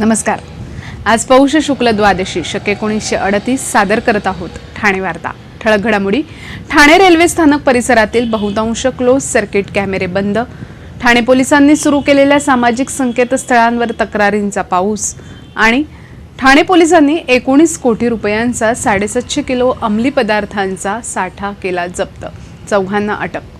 नमस्कार. आज पौष शुक्ल द्वादशी शक एकोणीसशे अडतीस सादर करत आहोत ठाणे वार्ता. ठळक घडामोडी. ठाणे रेल्वे स्थानक परिसरातील बहुतांश क्लोज सर्किट कॅमेरे बंद. ठाणे पोलिसांनी सुरू केलेल्या सामाजिक संकेतस्थळांवर तक्रारींचा पाऊस आणि ठाणे पोलिसांनी एकोणीस कोटी रुपयांचा साडेसातशे किलो अंमली पदार्थांचा साठा केला जप्त. चौघांना अटक.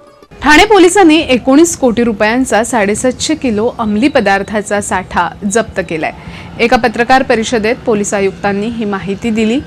ठाणे पोलिसांनी एकोणीस कोटी रुपयांचा साडेसातशे किलो अंमली पदार्थाचा साठा जप्त केलाय. एका पत्रकार परिषदेत पोलीस आयुक्तांनी ही माहिती दिली.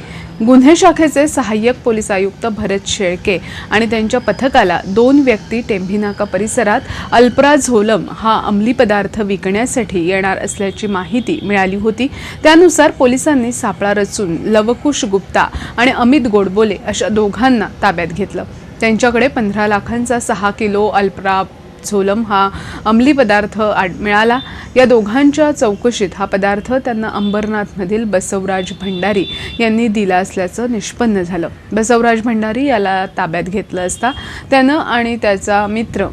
गुन्हे शाखेचे सहाय्यक पोलीस आयुक्त भरत शेळके आणि त्यांच्या पथकाला दोन व्यक्ती टेंभिनाका परिसरात अल्प्राझोलम हा अंमली पदार्थ विकण्यासाठी येणार असल्याची माहिती मिळाली होती. त्यानुसार पोलिसांनी सापळा रचून लवकुश गुप्ता आणि अमित गोडबोले अशा दोघांना ताब्यात घेतलं. त्यांच्याकडे पंधरा लाखांचा सहा किलो अल्प्रा झोलम हा अंमली पदार्थ आड मिळाला. या दोघांच्या चौकशीत हा पदार्थ त्यांना अंबरनाथमधील बसवराज भंडारी यांनी दिला असल्याचं निष्पन्न झालं. बसवराज भंडारी याला ताब्यात घेतलं असता त्यानं आणि त्याचा मित्र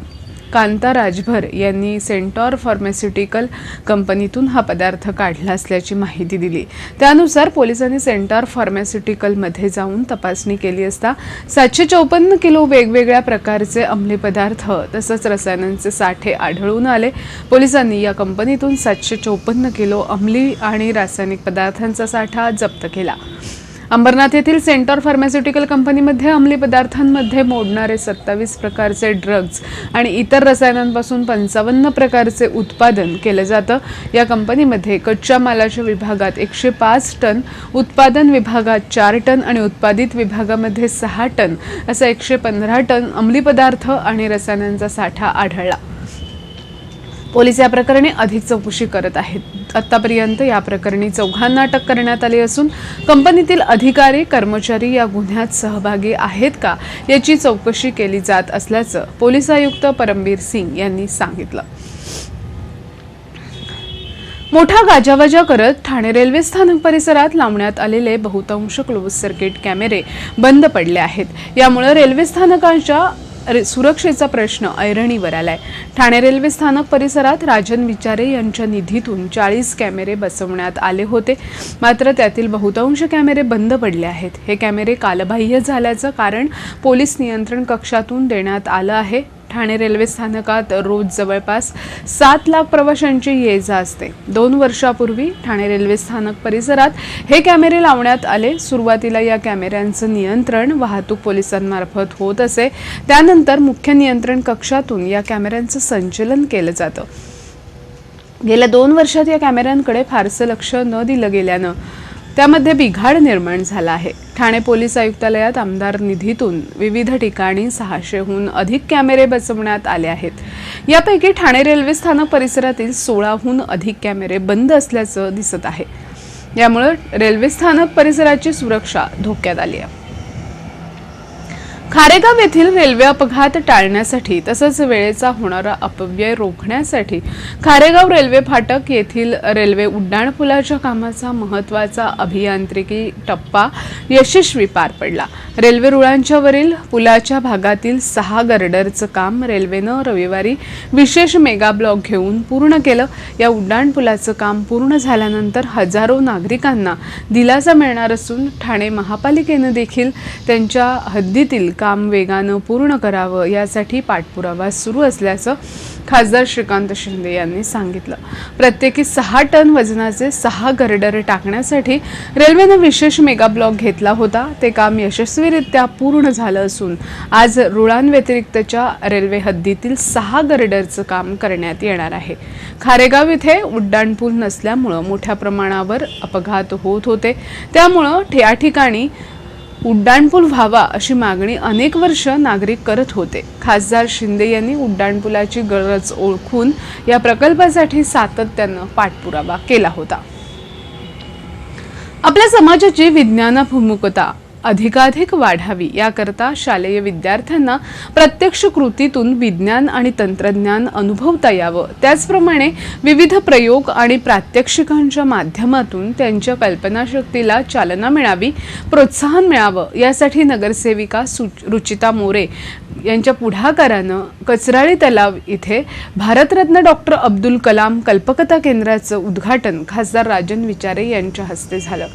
कांता राजभर यांनी सेंटॉर फार्मास्युटिकल कंपनीतून हा पदार्थ काढला असल्याची माहिती दिली. त्यानुसार पोलिसांनी सेंटॉर फार्मास्युटिकलमध्ये जाऊन तपासणी केली असता सातशे चौपन्न किलो वेगवेगळ्या प्रकारचे अंमली पदार्थ तसंच रसायनांचे साठे आढळून आले. पोलिसांनी या कंपनीतून सातशे चौपन्न किलो अंमली आणि रासायनिक पदार्थांचा साठा जप्त केला. अंबरनाथ येथील सेंटर फार्मास्युटिकल कंपनीमध्ये अंमली पदार्थांमध्ये मोडणारे सत्तावीस प्रकारचे ड्रग्ज आणि इतर रसायनांपासून पंचावन्न प्रकारचे उत्पादन केलं जातं. या कंपनीमध्ये कच्च्या मालाच्या विभागात एकशे पाच टन उत्पादन विभागात चार टन आणि उत्पादित विभागामध्ये सहा टन असा एकशे पंधरा टन अंमली पदार्थ आणि रसायनांचा साठा आढळला. पोलीस या प्रकरणी अधिक चौकशी करत आहेत. आतापर्यंत या प्रकरणी चौघांना अटक करण्यात आली असून कंपनीतील अधिकारी कर्मचारी या गुन्ह्यात सहभागी आहेत का याची चौकशी केली जात असल्याचं पोलीस आयुक्त परमबीर सिंग यांनी सांगितलं. मोठा गाजावाजा करत ठाणे रेल्वे स्थानक परिसरात लावण्यात आलेले बहुतांश क्लोज सर्किट कॅमेरे बंद पडले आहेत. यामुळे रेल्वे स्थानकांच्या सुरक्षेचा प्रश्न ऐरणीवर आलाय. ठाणे रेल्वे स्थानक परिसरात राजन विचारे यांच्या निधीतून चाळीस कॅमेरे बसवण्यात आले होते. मात्र त्यातील बहुतांश कॅमेरे बंद पडले आहेत. हे कॅमेरे कालबाह्य झाल्याचं कारण पोलीस नियंत्रण कक्षातून देण्यात आलं आहे. ठाणे रेल्वे स्थानकात रोज जवळपास सात लाख प्रवाशांची ये जा असते. दोन वर्षापूर्वी ठाणे रेल्वे स्थानक परिसरात हे कॅमेरे लावण्यात आले. सुरुवातीला या कॅमेऱ्यांचं नियंत्रण वाहतूक पोलिसांमार्फत होत असे. त्यानंतर मुख्य नियंत्रण कक्षातून या कॅमेऱ्यांचं संचलन केलं जातं. गेल्या दोन वर्षात या कॅमेऱ्यांकडे फारसं लक्ष न दिलं गेल्यानं त्यामध्ये बिघाड निर्माण झाला आहे. ठाणे पोलीस आयुक्तालयात आमदार निधीतून विविध ठिकाणी सहाशेहून अधिक कॅमेरे बसवण्यात आले आहेत. यापैकी ठाणे रेल्वे स्थानक परिसरातील सोळाहून अधिक कॅमेरे बंद असल्याचं दिसत आहे. यामुळे रेल्वे स्थानक परिसराची सुरक्षा धोक्यात आली आहे. खारेगाव येथील रेल्वे अपघात टाळण्यासाठी तसंच वेळेचा होणारा अपव्यय रोखण्यासाठी खारेगाव रेल्वे फाटक येथील रेल्वे उड्डाणपुलाच्या कामाचा महत्त्वाचा अभियांत्रिकी टप्पा यशस्वी पार पडला. रेल्वे रुळांच्यावरील पुलाच्या भागातील सहा गर्डरचं काम रेल्वेनं रविवारी विशेष मेगा ब्लॉक घेऊन पूर्ण केलं. या उड्डाणपुलाचं काम पूर्ण झाल्यानंतर हजारो नागरिकांना दिलासा मिळणार असून ठाणे महापालिकेनं देखील त्यांच्या हद्दीतील काम वेगानं पूर्ण करावं यासाठी पाठपुरावा सुरू असल्याचं खासदार श्रीकांत शिंदे यांनी सांगितलं. प्रत्येकी सहा टन वजनाचे सहा गर्डर टाकण्यासाठी रेल्वेनं विशेष मेगा ब्लॉक घेतला होता. ते काम यशस्वीरित्या पूर्ण झालं असून आज रुळांव्यतिरिक्तच्या रेल्वे हद्दीतील सहा गर्डरचं काम करण्यात येणार आहे. खारेगाव इथे उड्डाणपूल नसल्यामुळं मोठ्या प्रमाणावर अपघात होत होते. त्यामुळं या ठिकाणी उड्डाणपूल व्हावा अशी मागणी अनेक वर्ष नागरिक करत होते. खासदार शिंदे यांनी उड्डाणपुलाची गरज ओळखून या प्रकल्पासाठी सातत्यानं पाठपुरावा केला होता. आपल्या समाजाची विज्ञानाभिमुखता अधिकाधिक वाढावी याकरता शालेय विद्यार्थ्यांना प्रत्यक्ष कृतीतून विज्ञान आणि तंत्रज्ञान अनुभवता यावं. त्याचप्रमाणे विविध प्रयोग आणि प्रात्यक्षिकांच्या माध्यमातून त्यांच्या कल्पनाशक्तीला चालना मिळावी प्रोत्साहन मिळावं. यासाठी नगरसेविका सु रुचिता मोरे यांच्या पुढाकारानं कचराळी तलाव इथे भारतरत्न डॉक्टर अब्दुल कलाम कल्पकता केंद्राचं उद्घाटन खासदार राजन विचारे यांच्या हस्ते झालं.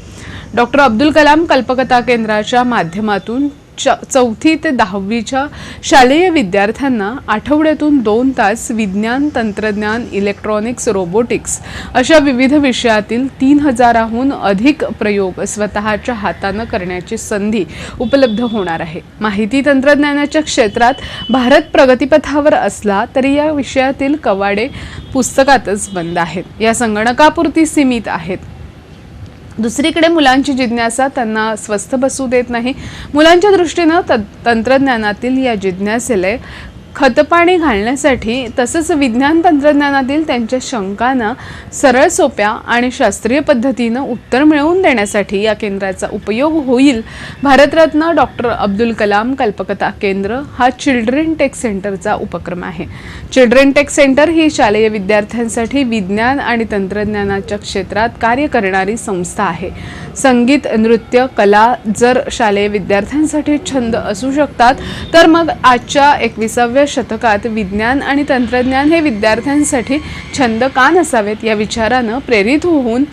डॉक्टर अब्दुल कलाम कल्पकता केंद्राच्या माध्यमातून च चौथी ते दहावीच्या शालेय विद्यार्थ्यांना आठवड्यातून दोन तास विज्ञान तंत्रज्ञान इलेक्ट्रॉनिक्स रोबोटिक्स अशा विविध विषयातील तीन हजाराहून अधिक प्रयोग स्वतःच्या हातानं करण्याची संधी उपलब्ध होणार आहे. माहिती तंत्रज्ञानाच्या क्षेत्रात भारत प्रगतीपथावर असला तरी या विषयातील कवाडे पुस्तकातच बंद आहेत. या संगणकापुरती सीमित आहेत. दुसरीकडे मुलांची जिज्ञासा त्यांना स्वस्थ बसू देत नाही. मुलांच्या दृष्टीनं त तंत्रज्ञानातील या जिज्ञासेला खतपाणी घालण्यासाठी तसंच विज्ञान तंत्रज्ञानातील त्यांच्या शंकांना सरळ सोप्या आणि शास्त्रीय पद्धतीनं उत्तर मिळवून देण्यासाठी या केंद्राचा उपयोग होईल. भारतरत्न डॉक्टर अब्दुल कलाम कल्पकता केंद्र हा चिल्ड्रन टेक सेंटरचा उपक्रम आहे. चिल्ड्रन टेक सेंटर ही शालेय विद्यार्थ्यांसाठी विज्ञान आणि तंत्रज्ञानाच्या क्षेत्रात कार्य करणारी संस्था आहे. संगीत नृत्य कला जर शालेय विद्यार्थ्यांसाठी छंद असू शकतात तर मग आजच्या एकविसाव्या शतकात विज्ञान आणि तंत्रज्ञान हे विद्यार्थ्यांसाठी छंद का नसावेत या विचारानं प्रेरित होऊन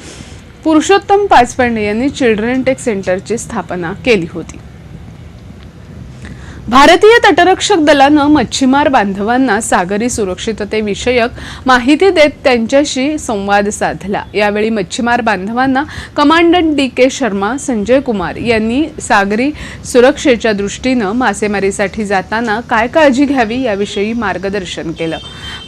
पुरुषोत्तम पाचपांडे यांनी चिल्ड्रन टेक सेंटरची स्थापना केली होती. भारतीय तटरक्षक दलानं मच्छीमार बांधवांना सागरी सुरक्षिततेविषयक माहिती देत त्यांच्याशी संवाद साधला. यावेळी मच्छीमार बांधवांना commandant D K Sharma Sanjay Kumar यांनी सागरी सुरक्षेच्या दृष्टीनं मासेमारीसाठी जाताना काय काळजी घ्यावी याविषयी मार्गदर्शन केलं.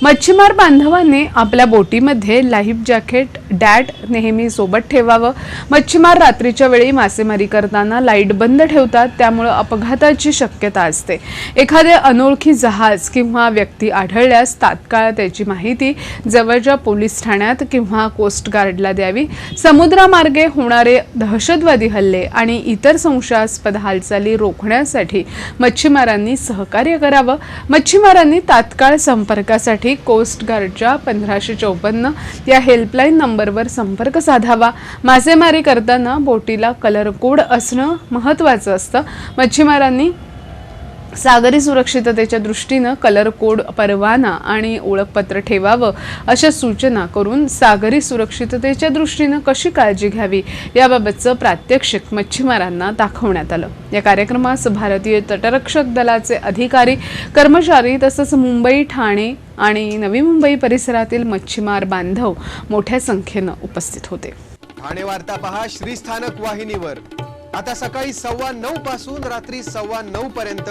मच्छीमार बांधवांनी आपल्या बोटीमध्ये लाईफ जॅकेट डॅट नेहमी सोबत ठेवावं. मच्छीमार रात्रीच्या वेळी मासेमारी करताना लाइट बंद ठेवतात त्यामुळं अपघाताची शक्यता असते. एखादे अनोळखी जहाज किंवा व्यक्ती आढळल्यास तात्काळ त्याची माहिती जवळच्या पोलीस ठाण्यात किंवा कोस्ट गार्डला द्यावी. समुद्रामार्गे होणारे दहशतवादी हल्ले आणि इतर संशयास्पद हालचाली रोखण्यासाठी मच्छीमारांनी सहकार्य करावं. मच्छीमारांनी तात्काळ संपर्कासाठी कोस्ट गार्डच्या पंधराशे चौपन्न या हेल्पलाईन नंबरवर संपर्क साधावा. मासेमारी करताना बोटीला कलर कोड असणं महत्त्वाचं असतं. मच्छीमारांनी सागरी सुरक्षिततेच्या दृष्टीनं कलर कोड परवाना आणि ओळखपत्र ठेवावं अशा सूचना करून सागरी सुरक्षिततेच्या दृष्टीनं कशी काळजी घ्यावी याबाबतचं प्रात्यक्षिक मच्छीमारांना दाखवण्यात आलं. या कार्यक्रमास भारतीय तटरक्षक दलाचे अधिकारी कर्मचारी तसंच मुंबई ठाणे आणि नवी मुंबई परिसरातील मच्छीमार बांधव मोठ्या संख्येनं उपस्थित होते. ठाणे वार्ता पहा श्रीस्थानक वाहिनीवर. आता सकाळी सव्वा नऊ पासून रात्री सव्वा नऊ पर्यंत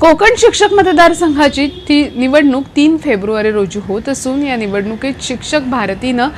कोकण शिक्षक मतदारसंघाची ती निवडणूक तीन फेब्रुवारी रोजी होत असून या निवडणुकीत शिक्षक भारतीनं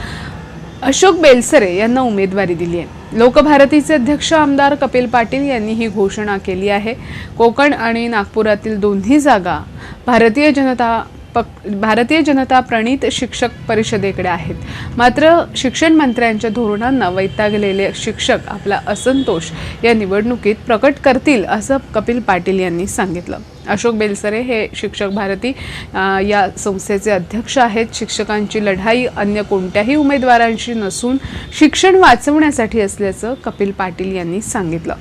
अशोक बेलसरे यांना उमेदवारी दिली आहे. लोकभारतीचे अध्यक्ष आमदार कपिल पाटील यांनी ही घोषणा केली आहे. कोकण आणि नागपुरातील दोन्ही जागा भारतीय जनता पक भारतीय जनता प्रणित शिक्षक परिषदेकडे आहेत. मात्र शिक्षण मंत्र्यांच्या धोरणांना वैतागलेले शिक्षक आपला असंतोष या निवडणुकीत प्रकट करतील असं कपिल पाटील यांनी सांगितलं. अशोक बेलसरे हे शिक्षक भारती या संस्थेचे अध्यक्ष आहेत. शिक्षकांची लढाई अन्य कोणत्याही उमेदवारांशी नसून शिक्षण वाचवण्यासाठी असल्याचं कपिल पाटील यांनी सांगितलं.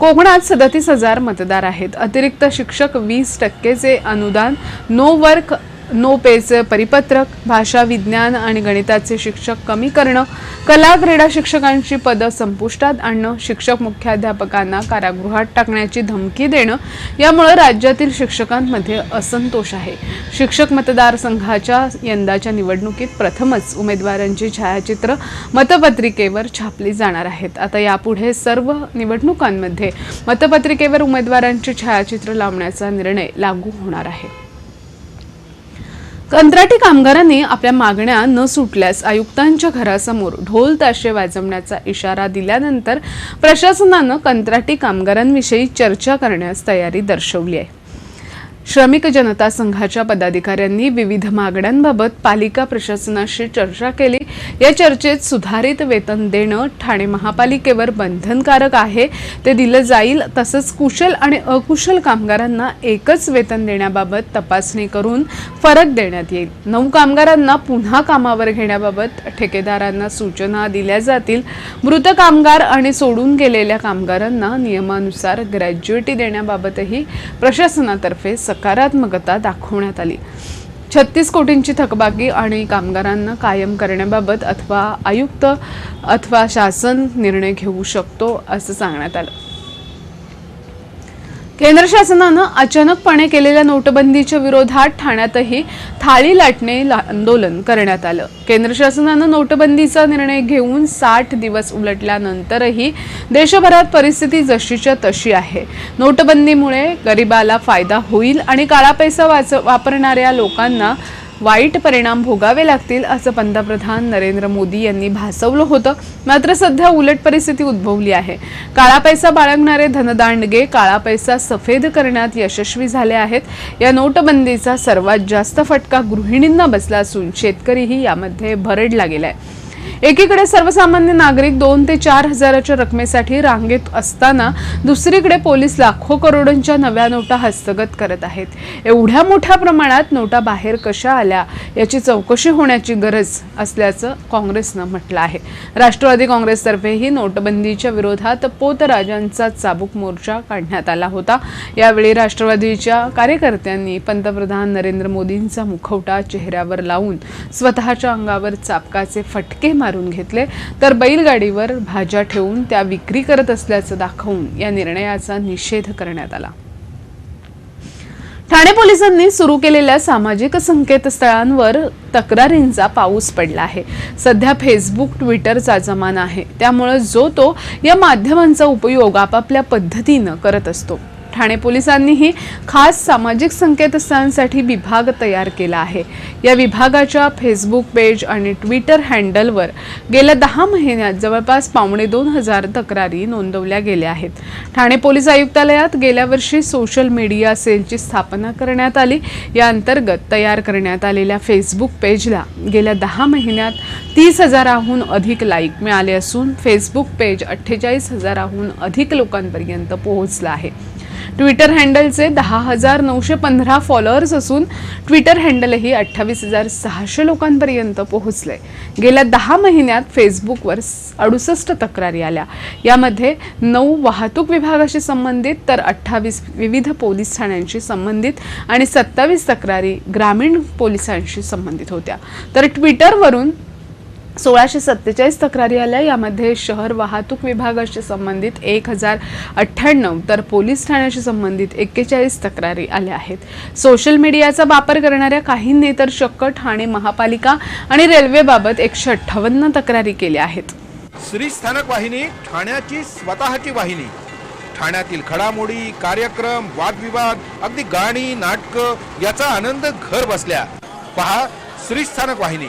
कोकणात सदतीस हजार मतदार आहेत. अतिरिक्त शिक्षक वीस टक्केचे अनुदान. नो वर्क नो पेचे परिपत्रक भाषा विज्ञान आणि गणिताचे शिक्षक कमी करणं कला क्रीडा शिक्षकांची पदं संपुष्टात आणणं शिक्षक मुख्याध्यापकांना कारागृहात टाकण्याची धमकी देणं यामुळं राज्यातील शिक्षकांमध्ये असंतोष आहे. शिक्षक मतदारसंघाच्या यंदाच्या निवडणुकीत प्रथमच उमेदवारांची छायाचित्र मतपत्रिकेवर छापली जाणार आहेत. आता यापुढे सर्व निवडणुकांमध्ये मतपत्रिकेवर उमेदवारांची छायाचित्र लावण्याचा निर्णय लागू होणार आहे. कंत्राटी कामगारांनी आपल्या मागण्या न सुटल्यास आयुक्तांच्या घरासमोर ढोल ताशे वाजवण्याचा इशारा दिल्यानंतर प्रशासनानं कंत्राटी कामगारांविषयी चर्चा करण्यास तयारी दर्शवली आहे. श्रमिक जनता संघाच्या पदाधिकाऱ्यांनी विविध मागण्यांबाबत पालिका प्रशासनाशी चर्चा केली. या चर्चेत सुधारित वेतन देणं ठाणे महापालिकेवर बंधनकारक आहे. ते दिलं जाईल तसंच कुशल आणि अकुशल कामगारांना एकच वेतन देण्याबाबत तपासणी करून फरक देण्यात येईल. नऊ कामगारांना पुन्हा कामावर घेण्याबाबत ठेकेदारांना सूचना दिल्या जातील. मृत कामगार आणि सोडून गेलेल्या कामगारांना नियमानुसार ग्रॅज्युएटी देण्याबाबतही प्रशासनातर्फे सकारात्मकता दाखवण्यात आली. छत्तीस कोटींची थकबाकी आणि कामगारांना कायम करण्याबाबत अथवा आयुक्त अथवा शासन निर्णय घेऊ शकतो असं सांगण्यात आलं. केंद्र शासनानं अचानकपणे केलेल्या नोटबंदीच्या विरोधात ठाण्यातही थाळी लाटणे ला- आंदोलन करण्यात आलं. केंद्र शासनानं नोटबंदीचा निर्णय घेऊन साठ दिवस उलटल्यानंतरही देशभरात परिस्थिती जशीच्या तशी आहे. नोटबंदीमुळे गरिबाला फायदा होईल आणि काळा पैसा वाच वापरणाऱ्या लोकांना वाईट परिणाम भोगावे लागतील असं पंतप्रधान नरेंद्र मोदी यांनी भासवलं होतं. मात्र सध्या उलट परिस्थिती उद्भवली आहे. काळा पैसा बाळगणारे धनदांडगे काळा पैसा सफेद करण्यात यशस्वी झाले आहेत. या नोटबंदीचा सर्वात जास्त फटका गृहिणींना बसला असून शेतकरीही यामध्ये भरडला गेलाय. एकीकडे सर्वसामान्य नागरिक दोन ते चार हजाराच्या रकमेसाठी रांगेत असताना दुसरीकडे पोलीस लाखो करोडोंच्या नव्या नोटा हस्तगत करत आहेत. एवढ्या मोठ्या प्रमाणात नोटा बाहेर कशा आल्या याची चौकशी होण्याची गरज असल्याचं काँग्रेसनं म्हटलं आहे. राष्ट्रवादी काँग्रेसतर्फेही नोटबंदीच्या विरोधात पोतराजांचा चाबूक मोर्चा काढण्यात आला होता. यावेळी राष्ट्रवादीच्या कार्यकर्त्यांनी पंतप्रधान नरेंद्र मोदींचा मुखवटा चेहऱ्यावर लावून स्वतःच्या अंगावर चापकाचे फटके मार मारून घेतले तर बैलगाडीवर भाज्या ठेवून त्या विक्री करत असल्याचं दाखवून या निर्णयाचा निषेध करण्यात आला. ठाणे पोलिसांनी सुरू केलेल्या सामाजिक संकेतस्थळांवर तक्रारींचा पाऊस पडला आहे. सध्या फेसबुक ट्विटरचा जमाना आहे. त्यामुळे जो तो या माध्यमांचा उपयोग आपापल्या पद्धतीनं करत असतो. ठाणे पोलिसांनीही खास सामाजिक संकेतस्थळांसाठी विभाग तयार केला आहे. या विभागाच्या फेसबुक पेज आणि ट्विटर हँडलवर गेल्या दहा महिन्यात जवळपास पावणे दोन हजार तक्रारी नोंदवल्या गेल्या आहेत. ठाणे पोलीस आयुक्तालयात गेल्या वर्षी सोशल मीडिया सेलची स्थापना करण्यात आली. या अंतर्गत तयार करण्यात आलेल्या फेसबुक पेजला गेल्या दहा महिन्यात तीस हजाराहून अधिक लाईक मिळाले असून फेसबुक पेज अठ्ठेचाळीस हजाराहून अधिक लोकांपर्यंत पोहोचला आहे. ट्विटर हँडलचे दहा हजार नऊशे पंधरा फॉलोअर्स असून ट्विटर हँडलही अठ्ठावीस हजार सहाशे लोकांपर्यंत पोहोचले. गेल्या दहा महिन्यात फेसबुकवर अडुसष्ट तक्रारी आल्या. यामध्ये नऊ वाहतूक विभागाशी संबंधित तर अठ्ठावीस विविध पोलीस ठाण्यांशी संबंधित आणि सत्तावीस तक्रारी ग्रामीण पोलिसांशी संबंधित होत्या. तर ट्विटरवरून सोळाशे सत्तेचाळीस तक्रारी आल्या. यामध्ये शहर वाहतूक विभागाशी संबंधित एक हजार अठ्ठ्याण्णव तर पोलीस ठाण्याशी संबंधित एक्केचाळीस तक्रारी आल्या आहेत. सोशल मीडियाचा वापर करणाऱ्या काहींनी तर शक्क ठाणे महापालिका आणि रेल्वेबाबत एकशे अठ्ठावन्न तक्रारी केल्या आहेत. श्री स्थानक वाहिनी ठाण्याची स्वतःची वाहिनी. ठाण्यातील घडामोडी कार्यक्रम वादविवाद अगदी गाणी नाटकं याचा आनंद घर बसल्या. पहा श्री स्थानक वाहिनी.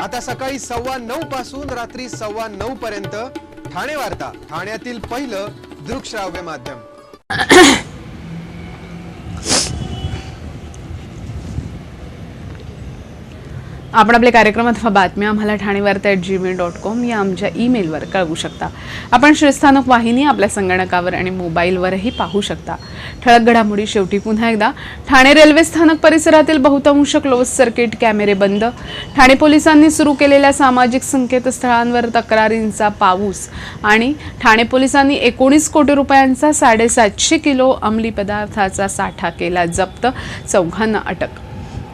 आता सकाळी सव्वा नऊ पासून रात्री सव्वा नऊ पर्यंत ठाणे वार्ता ठाण्यातील पहिलं दृकश्राव्य माध्यम. आपण आपले कार्यक्रम अथवा बातम्या आम्हाला Thanevarta at Gmail dot com या आमच्या ईमेलवर कळवू शकता. आपण श्रीस्थानक वाहिनी आपल्या संगणकावर आणि मोबाईलवरही पाहू शकता. ठळक घडामोडी शेवटी पुन्हा एकदा. ठाणे रेल्वे स्थानक परिसरातील बहुतांश क्लोज सर्किट कॅमेरे बंद. ठाणे पोलिसांनी सुरू केलेल्या सामाजिक संकेतस्थळांवर तक्रारींचा पाऊस आणि ठाणे पोलिसांनी एकोणीस कोटी रुपयांचा साडेसातशे किलो अंमली पदार्थाचा साठा केला जप्त. चौघांना अटक.